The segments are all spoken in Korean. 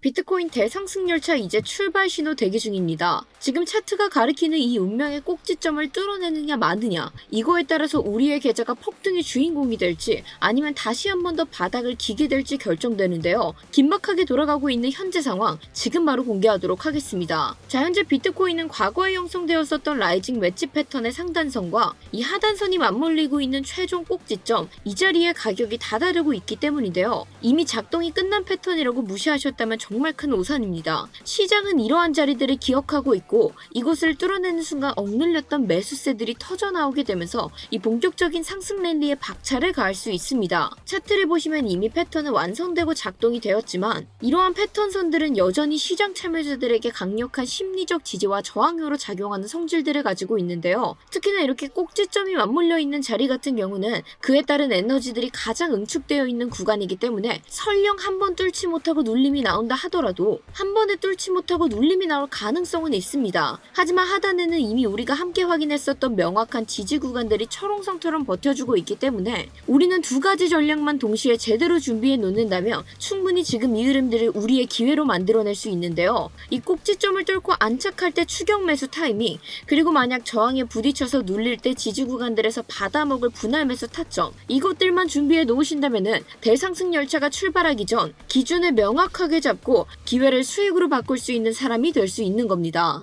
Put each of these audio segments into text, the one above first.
비트코인 대상승 열차 이제 출발 신호 대기 중입니다. 지금 차트가 가리키는 이 운명의 꼭지점을 뚫어내느냐 마느냐 이거에 따라서 우리의 계좌가 폭등의 주인공이 될지 아니면 다시 한 번 더 바닥을 기게 될지 결정되는데요. 긴박하게 돌아가고 있는 현재 상황 지금 바로 공개하도록 하겠습니다. 자 현재 비트코인은 과거에 형성되었었던 라이징 웨지 패턴의 상단선과 이 하단선이 맞물리고 있는 최종 꼭지점 이 자리에 가격이 다다르고 있기 때문인데요. 이미 작동이 끝난 패턴이라고 무시하셨다면 정말 큰 오산입니다. 시장은 이러한 자리들을 기억하고 있고 이곳을 뚫어내는 순간 억눌렸던 매수세들이 터져 나오게 되면서 이 본격적인 상승 랠리에 박차를 가할 수 있습니다. 차트를 보시면 이미 패턴은 완성되고 작동이 되었지만 이러한 패턴선들은 여전히 시장 참여자들에게 강력한 심리적 지지와 저항으로 작용하는 성질들을 가지고 있는데요. 특히나 이렇게 꼭지점이 맞물려 있는 자리 같은 경우는 그에 따른 에너지들이 가장 응축되어 있는 구간이기 때문에 설령 한 번 뚫지 못하고 눌림이 나온다 하더라도 한 번에 뚫지 못하고 눌림이 나올 가능성은 있습니다. 하지만 하단에는 이미 우리가 함께 확인했었던 명확한 지지 구간들이 철옹성처럼 버텨주고 있기 때문에 우리는 두 가지 전략만 동시에 제대로 준비해 놓는다면 충분히 지금 이 흐름들을 우리의 기회로 만들어낼 수 있는데요. 이 꼭지점을 뚫고 안착할 때 추격 매수 타이밍, 그리고 만약 저항에 부딪혀서 눌릴 때 지지 구간들에서 받아먹을 분할 매수 타점, 이것들만 준비해 놓으신다면은 대상승 열차 가 출발하기 전 기준을 명확하게 잡고 기회를 수익으로 바꿀 수 있는 사람이 될 수 있는 겁니다.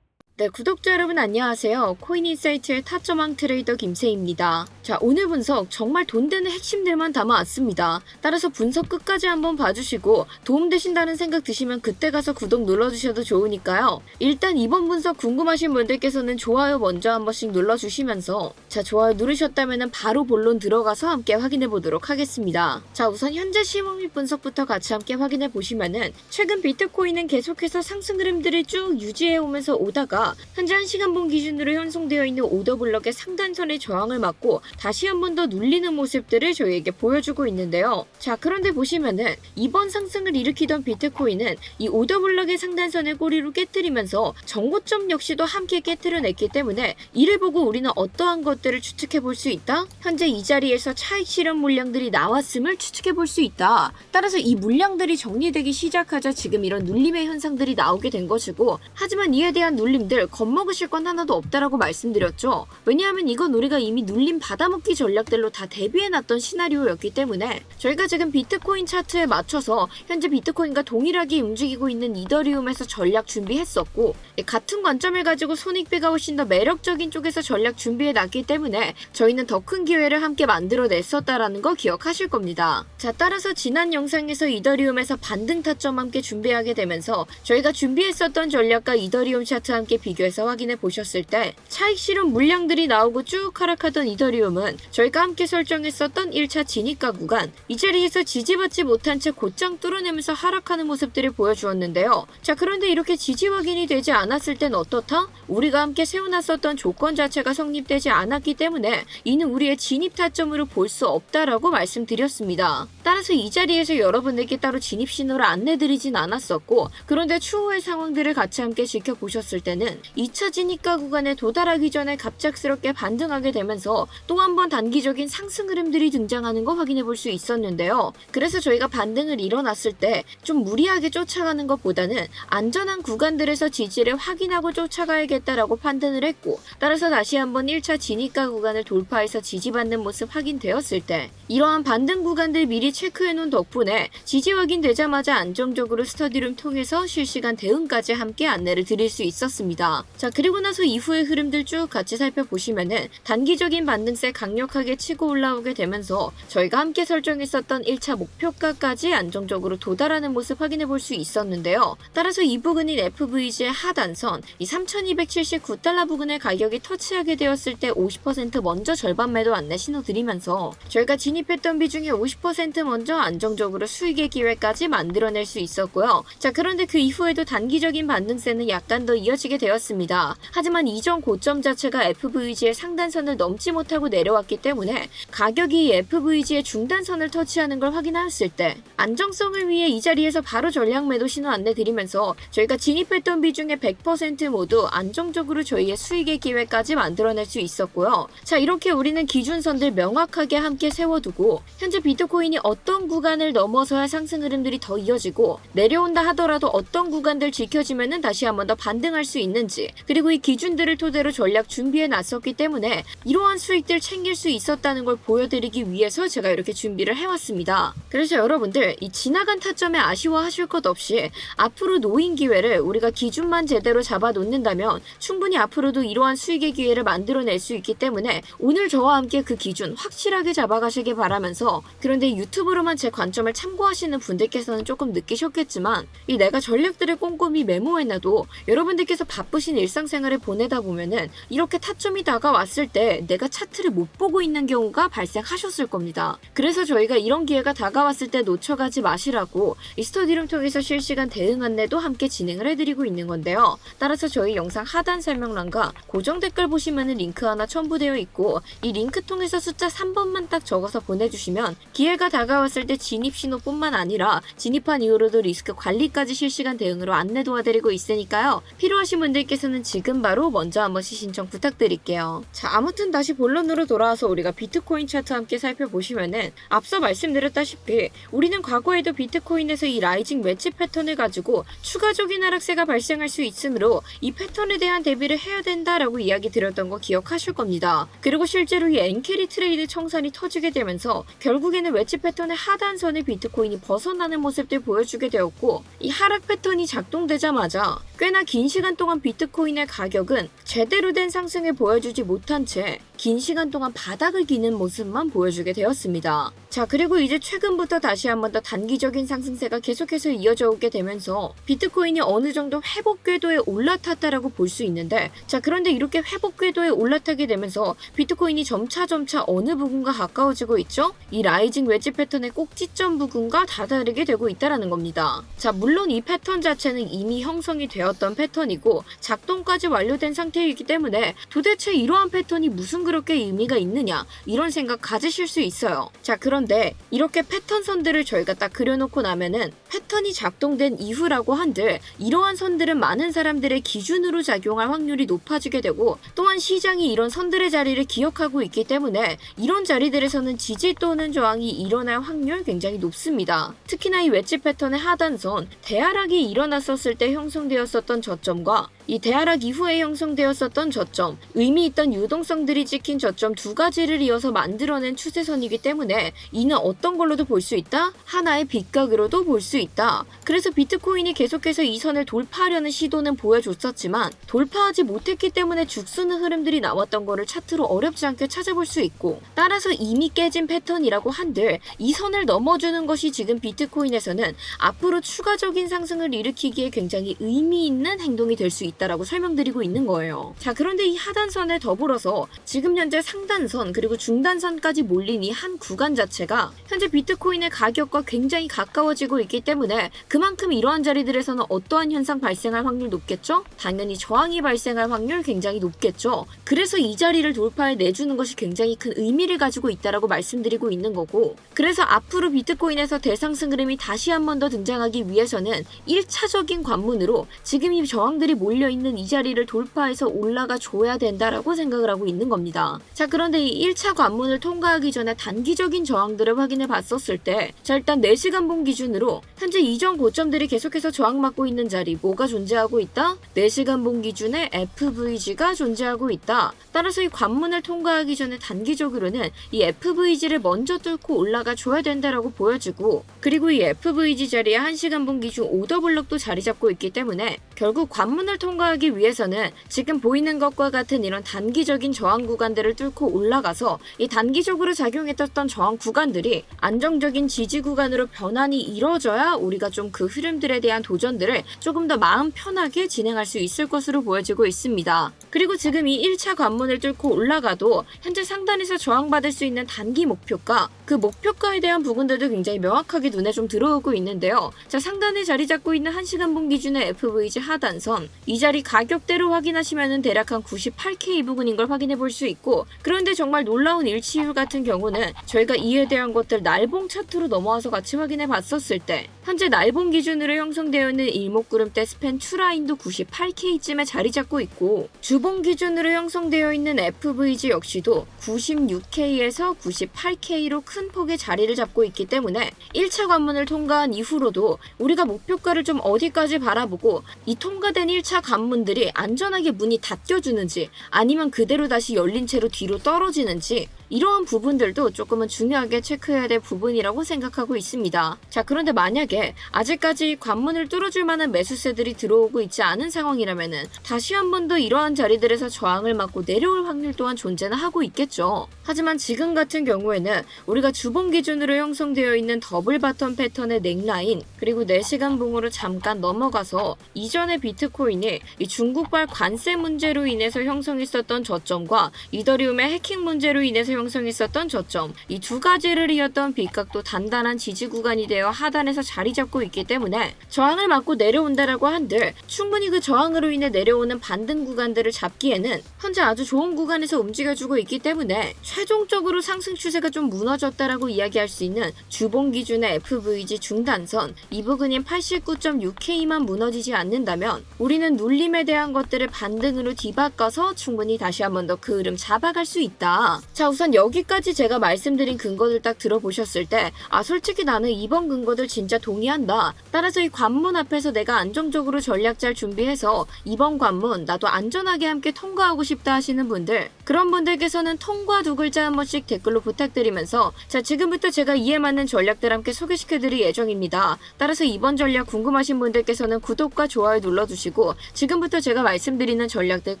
네, 구독자 여러분 안녕하세요. 코인인사이트의 타점왕 트레이더 김세입니다. 자, 오늘 분석 정말 돈 되는 핵심들만 담아왔습니다. 따라서 분석 끝까지 한번 봐주시고 도움되신다는 생각 드시면 그때 가서 구독 눌러주셔도 좋으니까요. 일단 이번 분석 궁금하신 분들께서는 좋아요 먼저 한 번씩 눌러주시면서 자, 좋아요 누르셨다면 바로 본론 들어가서 함께 확인해 보도록 하겠습니다. 자, 우선 현재 시황 및 분석부터 같이 함께 확인해 보시면은 최근 비트코인은 계속해서 상승 흐름들을 쭉 유지해 오면서 오다가 현재 1시간봉 기준으로 형성되어 있는 오더블럭의 상단선의 저항을 맞고 다시 한 번 더 눌리는 모습들을 저희에게 보여주고 있는데요. 자, 그런데 보시면은 이번 상승을 일으키던 비트코인은 이 오더블럭의 상단선을 꼬리로 깨뜨리면서 정고점 역시도 함께 깨뜨려냈기 때문에 이를 보고 우리는 어떠한 것들을 추측해 볼 수 있다? 현재 이 자리에서 차익 실현 물량들이 나왔음을 추측해 볼 수 있다. 따라서 이 물량들이 정리되기 시작하자 지금 이런 눌림의 현상들이 나오게 된 것이고 하지만 이에 대한 눌림들 겁먹으실 건 하나도 없다라고 말씀드렸죠. 왜냐하면 이건 우리가 이미 눌림 받아 먹기 전략들로 다 대비해놨던 시나리오였기 때문에 저희가 지금 비트코인 차트에 맞춰서 현재 비트코인과 동일하게 움직이고 있는 이더리움에서 전략 준비했었고 같은 관점을 가지고 손익비가 훨씬 더 매력적인 쪽에서 전략 준비해놨기 때문에 저희는 더 큰 기회를 함께 만들어냈었다라는 거 기억하실 겁니다. 자 따라서 지난 영상에서 이더리움에서 반등 타점 함께 준비하게 되면서 저희가 준비했었던 전략과 이더리움 차트 함께 비교해서 확인해 보셨을 때 차익 실현 물량들이 나오고 쭉 하락하던 이더리움 은 저희가 함께 설정했었던 1차 진입가 구간 이 자리에서 지지받지 못한 채 곧장 뚫어내면서 하락하는 모습들을 보여주었는데요. 자 그런데 이렇게 지지 확인이 되지 않았을 땐 어떻다? 우리가 함께 세워놨었던 조건 자체가 성립되지 않았기 때문에 이는 우리의 진입 타점으로 볼 수 없다라고 말씀드렸습니다. 따라서 이 자리에서 여러분에게 따로 진입 신호를 안내드리진 않았었고 그런데 추후의 상황들을 같이 함께 지켜보셨을 때는 2차 진입가 구간에 도달하기 전에 갑작스럽게 반등하게 되면서 또한 번 단기적인 상승 흐름들이 등장하는 거 확인해 볼 수 있었는데요. 그래서 저희가 반등을 일어났을 때 좀 무리하게 쫓아가는 것보다는 안전한 구간들에서 지지를 확인하고 쫓아가야겠다라고 판단을 했고 따라서 다시 한번 1차 진입가 구간을 돌파해서 지지받는 모습 확인되었을 때 이러한 반등 구간들 미리 체크해 놓은 덕분에 지지 확인되자마자 안정적으로 스터디룸 통해서 실시간 대응까지 함께 안내를 드릴 수 있었습니다. 자 그리고 나서 이후의 흐름들 쭉 같이 살펴보시면은 단기적인 반등 세 강력하게 치고 올라오게 되면서 저희가 함께 설정했었던 1차 목표가까지 안정적으로 도달하는 모습 확인해 볼 수 있었는데요. 따라서 이 부근인 FVG의 하단선 이 3279달러 부근의 가격이 터치하게 되었을 때 50% 먼저 절반 매도 안내 신호 드리면서 저희가 진입했던 비중의 50% 먼저 안정적으로 수익의 기회까지 만들어낼 수 있었고요. 자 그런데 그 이후에도 단기적인 반등세는 약간 더 이어지게 되었습니다. 하지만 이전 고점 자체가 FVG의 상단선을 넘지 못하고 내려왔기 때문에 가격이 FVG의 중단선을 터치하는 걸 확인하였을 때 안정성을 위해 이 자리에서 바로 전략 매도 신호 안내 드리면서 저희가 진입했던 비중의 100% 모두 안정적으로 저희의 수익의 기회까지 만들어낼 수 있었고요. 자 이렇게 우리는 기준선들 명확하게 함께 세워두 두고 현재 비트코인이 어떤 구간을 넘어서야 상승 흐름들이 더 이어지고 내려온다 하더라도 어떤 구간들 지켜지면은 다시 한번 더 반등할 수 있는지 그리고 이 기준들을 토대로 전략 준비해 놨었기 때문에 이러한 수익들 챙길 수 있었다는 걸 보여드리기 위해서 제가 이렇게 준비를 해왔습니다. 그래서 여러분들 이 지나간 타점에 아쉬워하실 것 없이 앞으로 놓인 기회를 우리가 기준만 제대로 잡아 놓는다면 충분히 앞으로도 이러한 수익의 기회를 만들어낼 수 있기 때문에 오늘 저와 함께 그 기준 확실하게 잡아가시길 바라면서 그런데 유튜브로만 제 관점을 참고하시는 분들께서는 조금 느끼셨겠지만 이 내가 전략들을 꼼꼼히 메모해놔도 여러분들께서 바쁘신 일상생활을 보내다 보면은 이렇게 타점이 다가왔을 때 내가 차트를 못 보고 있는 경우가 발생하셨을 겁니다. 그래서 저희가 이런 기회가 다가왔을 때 놓쳐가지 마시라고 이 스터디룸 통해서 실시간 대응 안내도 함께 진행을 해드리고 있는 건데요. 따라서 저희 영상 하단 설명란과 고정 댓글 보시면은 링크 하나 첨부되어 있고 이 링크 통해서 숫자 3번만 딱 적어서 보내주시면 기회가 다가왔을 때 진입 신호뿐만 아니라 진입한 이후로도 리스크 관리까지 실시간 대응으로 안내 도와드리고 있으니까요. 필요하신 분들께서는 지금 바로 먼저 한 번씩 신청 부탁드릴게요. 자, 아무튼 다시 본론으로 돌아와서 우리가 비트코인 차트 함께 살펴보시면은 앞서 말씀드렸다시피 우리는 과거에도 비트코인에서 이 라이징 웨지 패턴을 가지고 추가적인 하락세가 발생할 수 있으므로 이 패턴에 대한 대비를 해야 된다라고 이야기 드렸던 거 기억하실 겁니다. 그리고 실제로 이 엔캐리 트레이드 청산이 터지게 되면서 결국에는 웨지 패턴의 하단선을 비트코인이 벗어나는 모습들 보여주게 되었고 이 하락 패턴이 작동되자마자 꽤나 긴 시간 동안 비트코인의 가격은 제대로 된 상승을 보여주지 못한 채긴 시간 동안 바닥을 기는 모습만 보여주게 되었습니다. 자, 그리고 이제 최근부터 다시 한번 더 단기적인 상승세가 계속해서 이어져 오게 되면서 비트코인이 어느 정도 회복 궤도에 올라탔다라고 볼 수 있는데 자, 그런데 이렇게 회복 궤도에 올라타게 되면서 비트코인이 점차 점차 어느 부분과 가까워지고 있죠? 이 라이징 웨지 패턴의 꼭지점 부분과 다다르게 되고 있다라는 겁니다. 자, 물론 이 패턴 자체는 이미 형성이 되었던 패턴이고 작동까지 완료된 상태이기 때문에 도대체 이러한 패턴이 무슨 그렇게 의미가 있느냐 이런 생각 가지실 수 있어요. 자, 그런 데 이렇게 패턴 선들을 저희가 딱 그려놓고 나면은 패턴이 작동된 이후라고 한들 이러한 선들은 많은 사람들의 기준으로 작용할 확률이 높아지게 되고 또한 시장이 이런 선들의 자리를 기억하고 있기 때문에 이런 자리들에서는 지지 또는 저항이 일어날 확률 굉장히 높습니다. 특히나 이 웨지 패턴의 하단선 대하락이 일어났었을 때 형성되었었던 저점과 이 대하락 이후에 형성되었었던 저점, 의미 있던 유동성들이 찍힌 저점 두 가지를 이어서 만들어낸 추세선이기 때문에 이는 어떤 걸로도 볼 수 있다? 하나의 빗각으로도 볼 수 있다. 그래서 비트코인이 계속해서 이 선을 돌파하려는 시도는 보여줬었지만 돌파하지 못했기 때문에 죽쓰는 흐름들이 나왔던 거를 차트로 어렵지 않게 찾아볼 수 있고 따라서 이미 깨진 패턴이라고 한들 이 선을 넘어주는 것이 지금 비트코인에서는 앞으로 추가적인 상승을 일으키기에 굉장히 의미 있는 행동이 될 수 있다. 있다라고 설명드리고 있는 거예요. 자, 그런데 이 하단선에 더불어서 지금 현재 상단선 그리고 중단선까지 몰린 이 한 구간 자체가 현재 비트코인의 가격과 굉장히 가까워지고 있기 때문에 그만큼 이러한 자리들에서는 어떠한 현상 발생할 확률 높겠죠? 당연히 저항이 발생할 확률 굉장히 높겠죠. 그래서 이 자리를 돌파해 내주는 것이 굉장히 큰 의미를 가지고 있다라고 말씀드리고 있는 거고 그래서 앞으로 비트코인에서 대상승 흐름이 다시 한 번 더 등장하기 위해서는 1차적인 관문으로 지금 이 저항들이 몰려 있는 이 자리를 돌파해서 올라가 줘야 된다라고 생각을 하고 있는 겁니다. 자, 그런데 이 1차 관문을 통과하기 전에 단기적인 저항들을 확인해 봤었을 때, 자, 일단 4시간 본 기준으로 현재 이전 고점들이 계속해서 저항받고 있는 자리, 뭐가 존재하고 있다? 4시간 본 기준에 FVG가 존재하고 있다. 따라서 이 관문을 통과하기 전에 단기적으로는 이 FVG를 먼저 뚫고 올라가 줘야 된다라고 보여지고, 그리고 이 FVG 자리에 1시간 본 기준 오더블럭도 자리 잡고 있기 때문에 결국 관문을 통과 하기 위해서는 지금 보이는 것과 같은 이런 단기적인 저항 구간들을 뚫고 올라가서 이 단기적으로 작용했었던 저항 구간들이 안정적인 지지 구간으로 변환이 이루어져야 우리가 좀 그 흐름들에 대한 도전들을 조금 더 마음 편하게 진행할 수 있을 것으로 보여지고 있습니다. 그리고 지금 이 1차 관문을 뚫고 올라가도 현재 상단에서 저항받을 수 있는 단기 목표가 그 목표가에 대한 부분들도 굉장히 명확하게 눈에 좀 들어오고 있는데요. 자, 상단에 자리 잡고 있는 1시간 본 기준의 FVG 하단선 이 자리 가격대로 확인하시면은 대략 한 98K 부분인 걸 확인해 볼 수 있고 그런데 정말 놀라운 일치율 같은 경우는 저희가 이에 대한 것들 날봉 차트로 넘어와서 같이 확인해 봤었을 때 현재 날봉 기준으로 형성되어 있는 일목구름대 스팬 2라인도 98K쯤에 자리 잡고 있고 주봉 주봉 기준으로 형성되어 있는 FVG 역시도 96K에서 98K로 큰 폭의 자리를 잡고 있기 때문에 1차 관문을 통과한 이후로도 우리가 목표가를 좀 어디까지 바라보고 이 통과된 1차 관문들이 안전하게 문이 닫혀주는지 아니면 그대로 다시 열린 채로 뒤로 떨어지는지 이러한 부분들도 조금은 중요하게 체크해야 될 부분이라고 생각하고 있습니다. 자, 그런데 만약에 아직까지 관문을 뚫어줄 만한 매수세들이 들어오고 있지 않은 상황이라면은 다시 한 번 더 이러한 자리들에서 저항을 맞고 내려올 확률 또한 존재는 하고 있겠죠. 하지만 지금 같은 경우에는 우리가 주봉 기준으로 형성되어 있는 더블 바텀 패턴의 넥라인 그리고 4시간 봉으로 잠깐 넘어가서 이전의 비트코인이 이 중국발 관세 문제로 인해서 형성했었던 저점과 이더리움의 해킹 문제로 인해서 형성했었던 저점 이 두 가지를 이었던 빗각도 단단한 지지 구간이 되어 하단에서 자리 잡고 있기 때문에 저항을 맞고 내려온다라고 한들 충분히 그 저항으로 인해 내려오는 반등 구간들을 잡기에는 현재 아주 좋은 구간에서 움직여주고 있기 때문에 최종적으로 상승 추세가 좀 무너졌다라고 이야기할 수 있는 주봉 기준의 FVG 중단선 이 부근인 89.6K만 무너지지 않는다면 우리는 눌림에 대한 것들을 반등으로 뒤바꿔서 충분히 다시 한번 더 그 흐름 잡아갈 수 있다. 자 우선 여기까지 제가 말씀드린 근거들 딱 들어보셨을 때 아 솔직히 나는 이번 근거들 진짜 동의한다. 따라서 이 관문 앞에서 내가 안정적으로 전략 잘 준비해서 이번 관문 나도 안전하게 함께 통과하고 싶다 하시는 분들 그런 분들께서는 통과 두 글자 한 번씩 댓글로 부탁드리면서 자 지금부터 제가 이에 맞는 전략들 함께 소개시켜드릴 예정입니다. 따라서 이번 전략 궁금하신 분들께서는 구독과 좋아요 눌러주시고 지금부터 제가 말씀드리는 전략들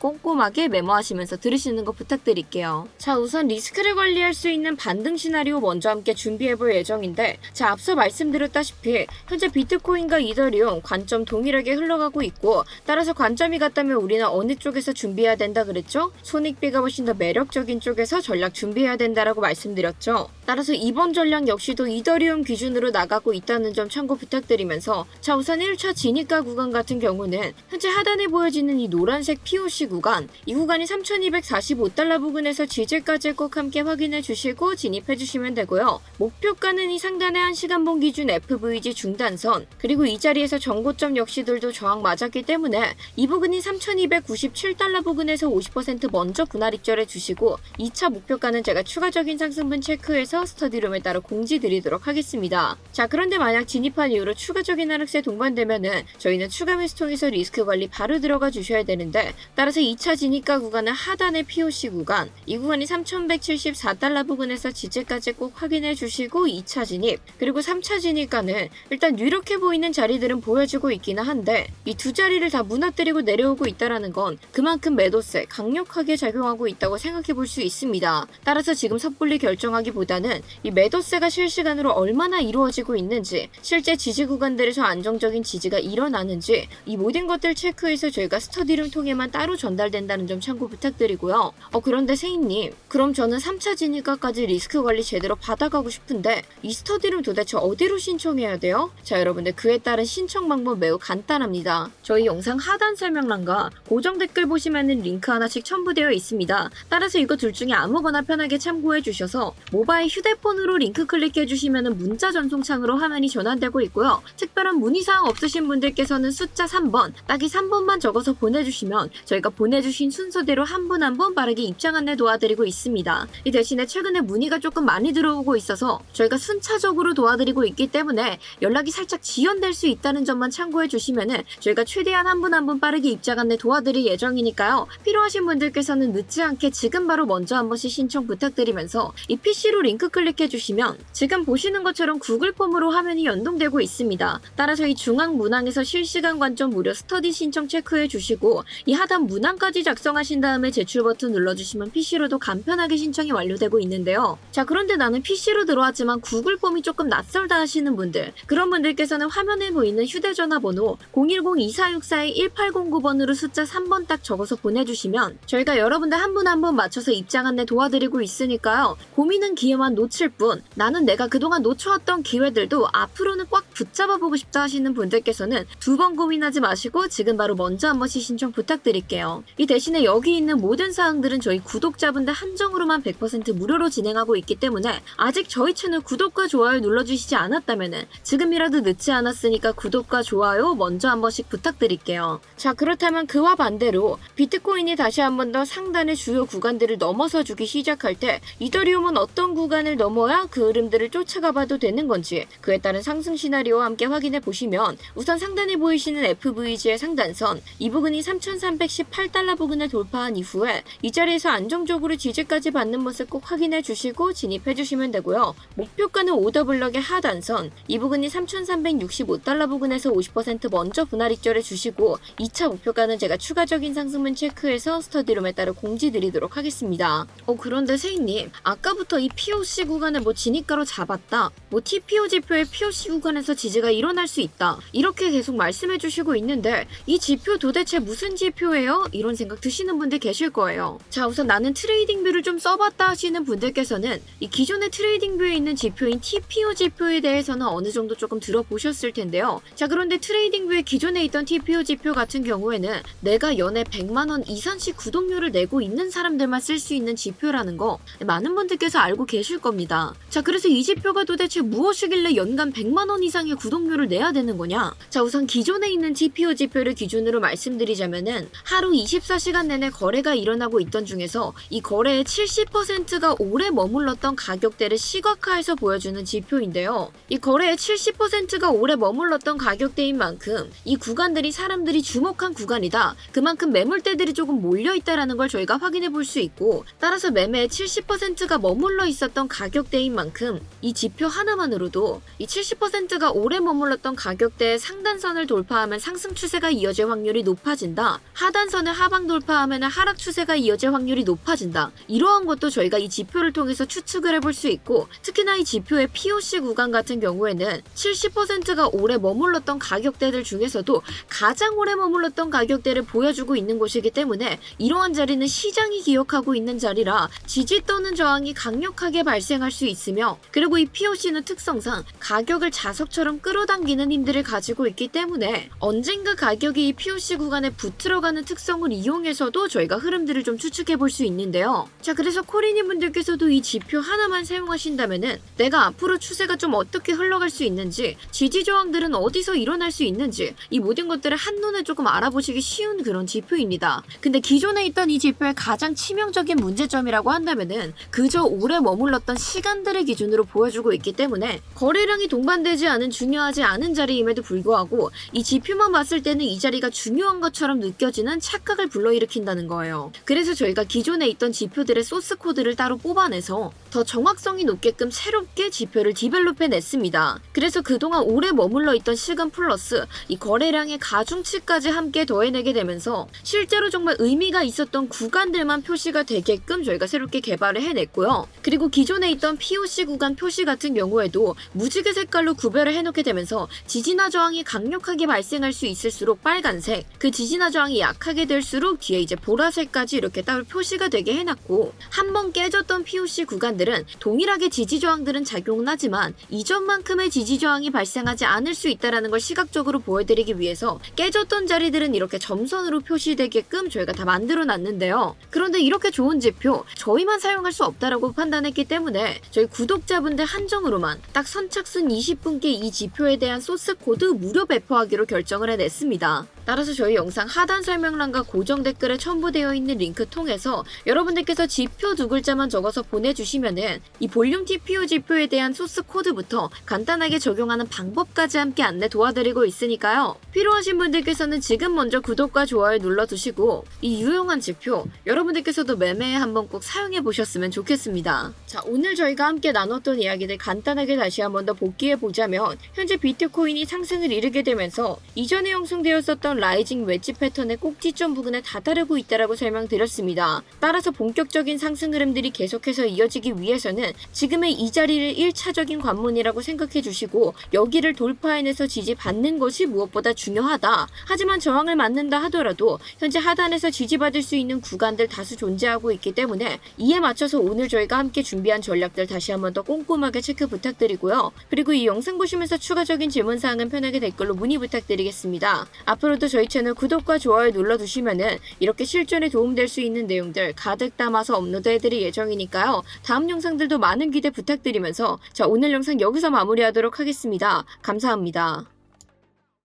꼼꼼하게 메모하시면서 들으시는 거 부탁드릴게요. 자 우선 리스크를 관리할 수 있는 반등 시나리오 먼저 함께 준비해볼 예정인데 자 앞서 말씀드렸다시피 현재 비트코인과 이더리움 관점 동일하게 흘러가고 있고 따라서 관점이 같다면 우리는 어느 쪽에서 준비해야 된다 그랬죠? 손익비가 훨씬 더 매력적인 쪽에서 전략 준비해야 된다라고 말씀드렸죠. 따라서 이번 전략 역시도 이더리움 기준으로 나가고 있다는 점 참고 부탁드리면서 자 우선 1차 진입가 구간 같은 경우는 현재 하단에 보여지는 이 노란색 POC 구간 이 구간이 3245달러 부근에서 지지까지 꼭 함께 확인해 주시고 진입해 주시면 되고요. 목표가는 이 상단의 1시간봉 기준 FVG 중단선 그리고 이 자리에서 정고점 역시들도 저항 맞았기 때문에 이 부근이 3297달러 부근에서 50% 먼저 분할 입절해 주시고 2차 목표가는 제가 추가적인 상승분 체크해서 스터디룸에 따라 공지 드리도록 하겠습니다. 자 그런데 만약 진입한 이후로 추가적인 하락세 동반되면은 저희는 추가 매수 통해서 리스크 관리 바로 들어가 주셔야 되는데 따라서 2차 진입가 구간은 하단의 POC 구간 이 구간이 3174달러 부근에서 지지까지 꼭 확인해 주시고 2차 진입 그리고 3차 진입가는 일단 유력해 보이는 자리들은 보여주고 있기는 한데 이 두 자리를 다 무너뜨리고 내려오고 있다라는 건 그만큼 매도세 강력하게 작용하고 있다 고 생각해 볼 수 있습니다. 따라서 지금 섣불리 결정하기보다는 이 매도세가 실시간으로 얼마나 이루어지고 있는지 실제 지지 구간들에서 안정적인 지지가 일어나는지 이 모든 것들 체크해서 저희가 스터디룸 통해만 따로 전달된다는 점 참고 부탁드리고요. 어 그런데 세인님 그럼 저는 3차 진입가까지 리스크 관리 제대로 받아가고 싶은데 이 스터디룸 도대체 어디로 신청해야 돼요? 자 여러분들 그에 따른 신청 방법 매우 간단합니다. 저희 영상 하단 설명란과 고정 댓글 보시면은 링크 하나씩 첨부되어 있습니다. 따라서 이거 둘 중에 아무거나 편하게 참고해 주셔서 모바일 휴대폰으로 링크 클릭해 주시면은 문자 전송창으로 화면이 전환되고 있고요. 특별한 문의사항 없으신 분들께서는 숫자 3번, 딱이 3번만 적어서 보내주시면 저희가 보내주신 순서대로 한 분 한 분 빠르게 입장 안내 도와드리고 있습니다. 이 대신에 최근에 문의가 조금 많이 들어오고 있어서 저희가 순차적으로 도와드리고 있기 때문에 연락이 살짝 지연될 수 있다는 점만 참고해 주시면은 저희가 최대한 한 분 한 분 빠르게 입장 안내 도와드릴 예정이니까요. 필요하신 분들께서는 늦지 않게 지금 바로 먼저 한 번씩 신청 부탁드리면서 이 PC로 링크 클릭해 주시면 지금 보시는 것처럼 구글 폼으로 화면이 연동되고 있습니다. 따라서 이 중앙 문항에서 실시간 관점 무료 스터디 신청 체크해 주시고 이 하단 문항까지 작성하신 다음에 제출 버튼 눌러주시면 PC로도 간편하게 신청이 완료되고 있는데요. 자 그런데 나는 PC로 들어왔지만 구글 폼이 조금 낯설다 하시는 분들 그런 분들께서는 화면에 보이는 휴대전화 번호 010-2464-1809번으로 숫자 3번 딱 적어서 보내주시면 저희가 여러분들 한분 한 분 맞춰서 입장 안내 도와드리고 있으니까요. 고민은 기회만 놓칠 뿐 나는 내가 그동안 놓쳐왔던 기회들도 앞으로는 꽉 붙잡아 보고 싶다 하시는 분들께서는 두 번 고민하지 마시고 지금 바로 먼저 한 번씩 신청 부탁드릴게요. 이 대신에 여기 있는 모든 사항들은 저희 구독자분들 한정으로만 100% 무료로 진행하고 있기 때문에 아직 저희 채널 구독과 좋아요 눌러주시지 않았다면 지금이라도 늦지 않았으니까 구독과 좋아요 먼저 한 번씩 부탁드릴게요. 자 그렇다면 그와 반대로 비트코인이 다시 한 번 더 상단의 주요 구간들을 넘어서 주기 시작할 때 이더리움은 어떤 구간을 넘어야 그 흐름들을 쫓아가 봐도 되는 건지 그에 따른 상승 시나리오와 함께 확인해 보시면 우선 상단에 보이시는 FVG의 상단선 이 부근이 3,318달러 부근을 돌파한 이후에 이 자리에서 안정적으로 지지까지 받는 모습 꼭 확인해 주시고 진입해 주시면 되고요. 목표가는 오더블럭의 하단선 이 부근이 3,365달러 부근에서 50% 먼저 분할 익절해 주시고 2차 목표가는 제가 추가적인 상승분 체크해서 스터디룸에 따라 공지 드리도록 하겠습니다. 어 그런데 세이님 아까부터 이 POC 구간을 뭐 진입가로 잡았다 뭐 TPO 지표의 POC 구간에서 지지가 일어날 수 있다 이렇게 계속 말씀해 주시고 있는데 이 지표 도대체 무슨 지표예요? 이런 생각 드시는 분들 계실 거예요. 자 우선 나는 트레이딩 뷰를 좀 써봤다 하시는 분들께서는 이 기존의 트레이딩 뷰에 있는 지표인 TPO 지표에 대해서는 어느 정도 조금 들어보셨을 텐데요. 자 그런데 트레이딩 뷰에 기존에 있던 TPO 지표 같은 경우에는 내가 연에 100만 원 이상씩 구독료를 내고 있는 사람들만 쓸 수 있는 지표라는 거 많은 분들께서 알고 계실 겁니다. 자 그래서 이 지표가 도대체 무엇이길래 연간 100만 원 이상의 구독료를 내야 되는 거냐? 자 우선 기존에 있는 TPO 지표를 기준으로 말씀드리자면은 하루 24시간 내내 거래가 일어나고 있던 중에서 이 거래의 70%가 오래 머물렀던 가격대를 시각화해서 보여주는 지표인데요. 이 거래의 70%가 오래 머물렀던 가격대인 만큼 이 구간들이 사람들이 주목한 구간이다. 그만큼 매물대들이 조금 몰려 있다라는 걸 저희가 확인 해 볼 수 있고 따라서 매매의 70%가 머물러 있었던 가격대인 만큼 이 지표 하나만으로도 이 70%가 오래 머물렀던 가격대의 상단선을 돌파하면 상승 추세가 이어질 확률이 높아진다. 하단선을 하방 돌파하면 하락 추세가 이어질 확률이 높아진다. 이러한 것도 저희가 이 지표를 통해서 추측을 해볼 수 있고 특히나 이 지표의 POC 구간 같은 경우에는 70%가 오래 머물렀던 가격대들 중에서도 가장 오래 머물렀던 가격대를 보여주고 있는 곳이기 때문에 이러한 자리는 시장 이 기억하고 있는 자리라 지지 또는 저항이 강력하게 발생할 수 있으며 그리고 이 POC는 특성상 가격을 자석처럼 끌어당기는 힘들을 가지고 있기 때문에 언젠가 가격이 이 POC 구간에 붙들어가는 특성을 이용해서도 저희가 흐름들을 좀 추측해 볼 수 있는데요. 자, 그래서 코리님 분들께서도 이 지표 하나만 사용하신다면은 내가 앞으로 추세가 좀 어떻게 흘러갈 수 있는지, 지지 저항들은 어디서 일어날 수 있는지 이 모든 것들을 한눈에 조금 알아보시기 쉬운 그런 지표입니다. 근데 기존에 있던 이 지표의 가장 치명적인 문제점이라고 한다면은 그저 오래 머물렀던 시간들을 기준으로 보여주고 있기 때문에 거래량이 동반되지 않은 중요하지 않은 자리임에도 불구하고 이 지표만 봤을 때는 이 자리가 중요한 것처럼 느껴지는 착각을 불러일으킨다는 거예요. 그래서 저희가 기존에 있던 지표들의 소스 코드를 따로 뽑아내서 더 정확성이 높게끔 새롭게 지표를 디벨롭해 냈습니다. 그래서 그동안 오래 머물러 있던 시간 플러스 이 거래량의 가중치까지 함께 더해내게 되면서 실제로 정말 의미가 있었던 구간들 만 표시가 되게끔 저희가 새롭게 개발을 해냈고요. 그리고 기존에 있던 POC 구간 표시 같은 경우에도 무지개 색깔로 구별을 해놓게 되면서 지지나 저항이 강력하게 발생할 수 있을수록 빨간색, 그 지지나 저항이 약하게 될수록 뒤에 이제 보라색까지 이렇게 따로 표시가 되게 해놨고 한 번 깨졌던 POC 구간들은 동일하게 지지 저항들은 작용은 하지만 이전만큼의 지지 저항이 발생하지 않을 수 있다라는 걸 시각적으로 보여드리기 위해서 깨졌던 자리들은 이렇게 점선으로 표시되게끔 저희가 다 만들어 놨는데요. 그런데 이렇게 좋은 지표 저희만 사용할 수 없다라고 판단했기 때문에 저희 구독자분들 한정으로만 딱 선착순 20분께 이 지표에 대한 소스 코드 무료 배포하기로 결정을 해냈습니다. 따라서 저희 영상 하단 설명란과 고정 댓글에 첨부되어 있는 링크 통해서 여러분들께서 지표 두 글자만 적어서 보내주시면은 이 볼륨 TPO 지표에 대한 소스 코드부터 간단하게 적용하는 방법까지 함께 안내 도와드리고 있으니까요. 필요하신 분들께서는 지금 먼저 구독과 좋아요 눌러두시고 이 유용한 지표 여러분들께서도 매매에 한번 꼭 사용해 보셨으면 좋겠습니다. 자 오늘 저희가 함께 나눴던 이야기들 간단하게 다시 한번 더 복기해 보자면 현재 비트코인이 상승을 이루게 되면서 이전에 형성되었었던 보여줬던 라이징 웨지 패턴의 꼭지점 부근에 다다르고 있다라고 설명드렸습니다. 따라서 본격적인 상승 흐름들이 계속해서 이어지기 위해서는 지금의 이 자리를 1차적인 관문이라고 생각해 주시고 여기를 돌파해내서 지지 받는 것이 무엇보다 중요하다. 하지만 저항을 맞는다 하더라도 현재 하단에서 지지받을 수 있는 구간들 다수 존재하고 있기 때문에 이에 맞춰서 오늘 저희가 함께 준비한 전략들 다시 한번 더 꼼꼼하게 체크 부탁드리고요. 그리고 이 영상 보시면서 추가적인 질문사항은 편하게 댓글로 문의 부탁드리겠습니다. 앞으로도 저희 채널 구독과 좋아요 눌러두시면은 이렇게 실전에 도움될 수 있는 내용들 가득 담아서 업로드해드릴 예정이니까요. 다음 영상들도 많은 기대 부탁드리면서 자 오늘 영상 여기서 마무리하도록 하겠습니다. 감사합니다.